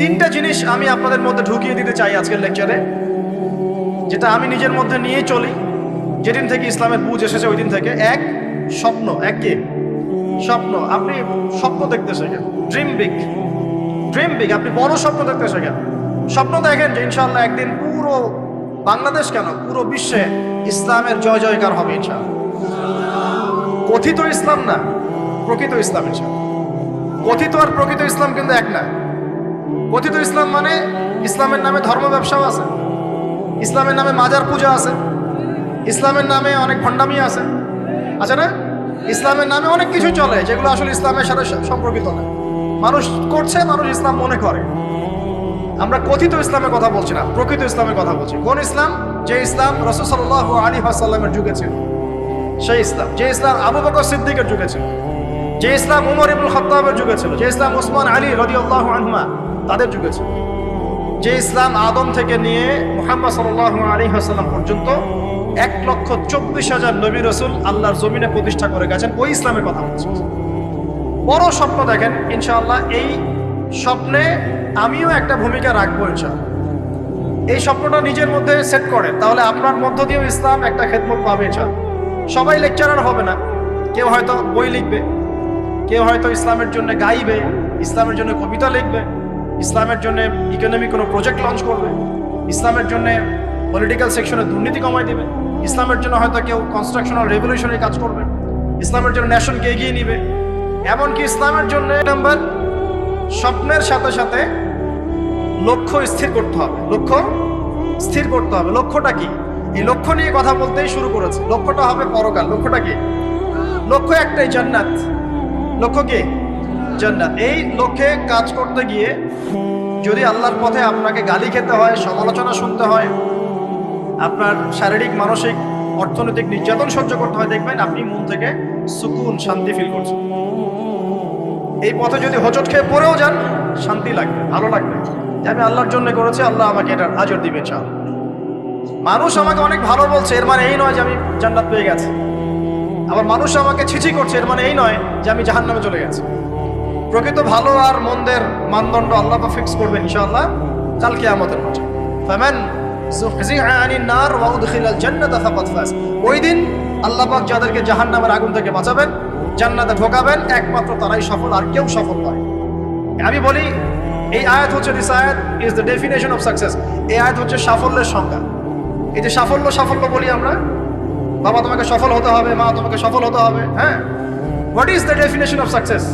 তিনটা জিনিস আমি আপনাদের মধ্যে ঢুকিয়ে দিতে চাই আজকের লেকচারে যেটা আমি নিজের মধ্যে নিয়ে চলি। যেদিন থেকে ইসলামের বুঝ এসেছে, ওই দিন থেকে। এক, স্বপ্ন। এক স্বপ্ন। আপনি স্বপ্ন দেখতে শেখেন ড্রিম বিগ ড্রিম বিগ আপনি বড় স্বপ্ন দেখতে শেখেন স্বপ্ন দেখেন যে ইনশাল্লাহ একদিন পুরো বাংলাদেশ কেন? পুরো বিশ্বে ইসলামের জয় জয়কার হবে ইনশাল্লাহ কথিত ইসলাম না, প্রকৃত ইসলাম ইনশাল্লাহ কথিত আর প্রকৃত ইসলাম কিন্তু এক না। কথিত ইসলাম মানে ইসলামের নামে ধর্ম ব্যবসাও আছে। ইসলামের নামে মাজার পূজা আছে। ইসলামের নামে অনেক ভণ্ডামি আছে। আছে না? ইসলামের নামে অনেক কিছু চলে, যেগুলো আসলে ইসলামের সাথে সম্পর্কিত না। মানুষ করছে, মানুষ ইসলাম মনে করে। আমরা কথিত ইসলামের কথা বলছি না, প্রকৃত ইসলামের কথা বলছি। কোন ইসলাম? যে ইসলাম রসুল সাল্লাহ আলী হাসাল্লামের যুগে ছিল। সেই ইসলাম। যে ইসলাম আবু বকর সিদ্দিকের যুগে ছিল। যে ইসলাম উমর ইবুল খত্তাবের যুগে ছিল। যে ইসলাম ওসমান আলী রদি আল্লাহ আনহুমা তাদের যুগে ছিল। যে ইসলাম আদম থেকে নিয়ে মোহাম্মদ সাল্লাহ আলী পর্যন্ত এক লক্ষ চব্বিশ হাজার নবী রসুল আল্লাহর জমিনে প্রতিষ্ঠা করে গেছেন, ওই ইসলামের কথা বলছি। বড় স্বপ্ন দেখেন, ইনশাআল্লাহ এই স্বপ্নে আমিও একটা ভূমিকা রাখব ইনশাআল্লাহ। এই স্বপ্নটা নিজের মধ্যে সেট করে, তাহলে আপনার মধ্য দিয়েও ইসলাম একটা খেদমত পাবে ইনশাআল্লাহ। সবাই লেকচারার হবে না, কেউ হয়তো বই লিখবে, কেউ হয়তো ইসলামের জন্য গাইবে, ইসলামের জন্য কবিতা লিখবে ইসলামের জন্য ইকোনমি কোনো প্রজেক্ট লঞ্চ করবে, ইসলামের জন্য পলিটিক্যাল সেকশনে দুর্নীতি কমাই দিবে, ইসলামের জন্য হয়তো কেউ কনস্ট্রাকশনাল রেভলিউশনারি কাজ করবে, ইসলামের জন্য ন্যাশনকে এগিয়ে নিবে। এমনকি ইসলামের জন্য নাম্বার স্বপ্নের সাথে সাথে লক্ষ্য স্থির করতে হবে। লক্ষ্য স্থির করতে হবে। লক্ষ্যটা কি? এই লক্ষ্য নিয়ে কথা বলতেই শুরু করেছে। লক্ষ্যটা হবে পরকাল। লক্ষ্যটা কি? লক্ষ্য একটাই, জান্নাত। লক্ষ্য কি? জান্নাত এই লক্ষ্যে কাজ করতে গিয়ে যদি আল্লাহর পথে আপনাকে গালি খেতে হয়, সমালোচনা শুনতে হয়, আপনার শারীরিক, মানসিক, অর্থনৈতিক নির্যাতন সহ্য করতে হয়, দেখবেন আপনি মন থেকে সুকুন, শান্তি ফিল করছেন। এই পথে যদি হোঁচট খেয়ে পড়েও যান, শান্তি লাগবে, ভালো লাগবে। যে আমি আল্লাহর জন্য করেছি, আল্লাহ আমাকে এটার হাজর দিবে চাও মানুষ আমাকে অনেক ভালো বলছে, এর মানে এই নয় যে আমি জান্নাত পেয়ে গেছি। আবার মানুষ আমাকে ছিছি করছে, এর মানে এই নয় যে আমি জাহান নামে চলে গেছি। প্রকৃত ভালো আর মন্দের মানদণ্ড আল্লাহ ফিক্স করবেন ইনশাআল্লাহ কালকে আমাদের মাঝে ফামান নার আগুন থেকে বাঁচাবেন, জান্নাতে একমাত্র তারাই সফল, আর কেউ সফল নয়। আমি বলি, এই আয়াত হচ্ছে ইজ দ্য ডেফিনেশন সাকসেস হচ্ছে সাফল্যের সংজ্ঞা। সাফল্য সাফল্য বলি আমরা, বাবা তোমাকে সফল হতে হবে, মা তোমাকে সফল হতে হবে হ্যাঁ? ইজ দ্য ডেফিনেশন সাকসেস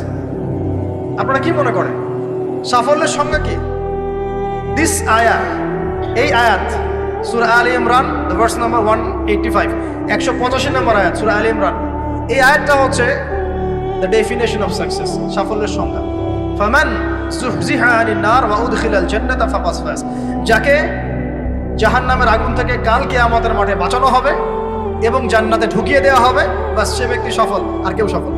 আপনারা কি মনে করেন? সাফল্যের সংজ্ঞা কি? দিস আয়াত এই আয়াত সুরা Ali Imran verse number one eighty five একশো পঁচাশি নম্বর আয়াত সুরা আলী ইমরান এই আয়াতটা হচ্ছে দ্য ডেফিনেশন অফ সাকসেস সাফল্যের সংজ্ঞা। ফামান যাকে জাহান্নামের আগুন থেকে কালকে আমাদের মাঠে বাঁচানো হবে এবং জান্নাতে ঢুকিয়ে দেওয়া হবে, বাস সে ব্যক্তি সফল, আর কেউ সফল।